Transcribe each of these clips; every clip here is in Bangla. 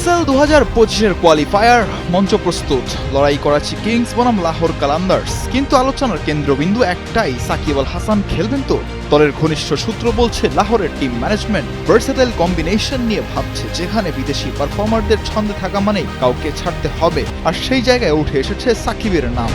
পিএসএল দু হাজার পঁচিশের কোয়ালিফায়ার মঞ্চ প্রস্তুত। লড়াই করাচ্ছি কিংস বনাম লাহোর কালান্দার্স কিন্তু আলোচনার কেন্দ্রবিন্দু একটাই, সাকিব আল হাসান খেলবেন তো? দলের ঘনিষ্ঠ সূত্র বলছে, লাহোরের টিম ম্যানেজমেন্ট ভার্সেটাইল কম্বিনেশন নিয়ে ভাবছে, যেখানে বিদেশি পারফর্মারদের ছন্দে থাকা মানেই কাউকে ছাড়তে হবে। আর সেই জায়গায় উঠে এসেছে সাকিবের নাম।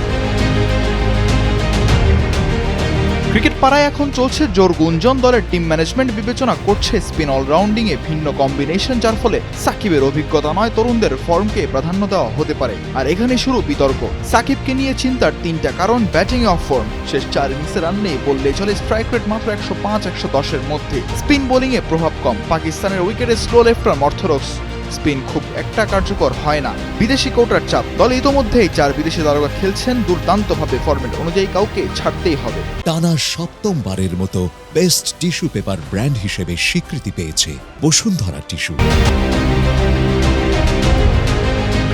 ক্রিকেট পাড়ায় এখন চলছে জোর গুঞ্জন। দলের টিম ম্যানেজমেন্ট বিবেচনা করছে স্পিন অলরাউন্ডিং এ ভিন্ন কম্বিনেশন যার ফলে সাকিবের অভিজ্ঞতা নয়, তরুণদের ফর্মকে প্রাধান্য দেওয়া হতে পারে। আর এখানে শুরু বিতর্ক। সাকিবকে নিয়ে চিন্তার তিনটা কারণ ব্যাটিং অফ ফর্ম শেষ চার ইনিংসে রান নেই বললে চলে স্ট্রাইক রেট মাত্র একশো পাঁচ, একশো দশের মধ্যে। স্পিন বোলিং এ প্রভাব কম। পাকিস্তানের উইকেটে স্লো লেফট অর্থোডক্স। স্পিন খুব একটা কার্যকর হয় না। বিদেশি কোটার চাপ। দলে ইতোমধ্যেই চার বিদেশি তারকা খেলছেন দুর্দান্ত ভাবে ফরম্যাট অনুযায়ী কাউকে ছাড়তেই হবে। টানা সপ্তমবারের মতো বেস্ট টিস্যু পেপার ব্র্যান্ড হিসেবে স্বীকৃতি পেয়েছে বসুন্ধরা টিস্যু।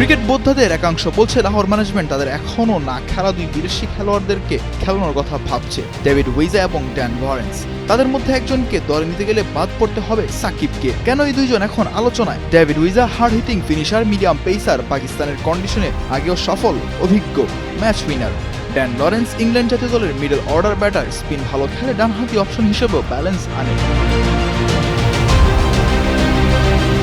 ক্রিকেট বোদ্ধাদের একাংশ বলছে লাহোর ম্যানেজমেন্ট তাদের এখনও না খেলা দুই বিদেশি খেলোয়াড়দেরকে খেলানোর কথা ভাবছে। ডেভিড উইজা এবং ড্যান লরেন্স তাদের মধ্যে একজনকে দলে নিতে গেলে বাদ পড়তে হবে সাকিবকে। কেন এই দুইজন এখন আলোচনায়? David Wiese hard hitting finisher medium pacer পাকিস্তানের কন্ডিশনে আগেও সফল, অভিজ্ঞ match winner Dan Lawrence England জাতীয় দলের মিডল অর্ডার ব্যাটার স্পিন ভালো খেলে ডানহাতি অপশন হিসেবেও ব্যালেন্স আনে।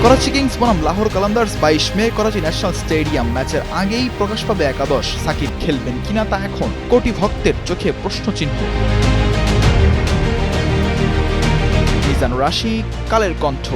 করাচি কিংস বনাম লাহোর কালান্দার্স বাইশ মে করাচি ন্যাশনাল স্টেডিয়াম ম্যাচের আগেই প্রকাশ পাবে একাদশ। সাকিব খেলবেন কিনা তা এখন কোটি ভক্তের চোখে প্রশ্নচিহ্ন। মিজান রাশি, কালের কণ্ঠ।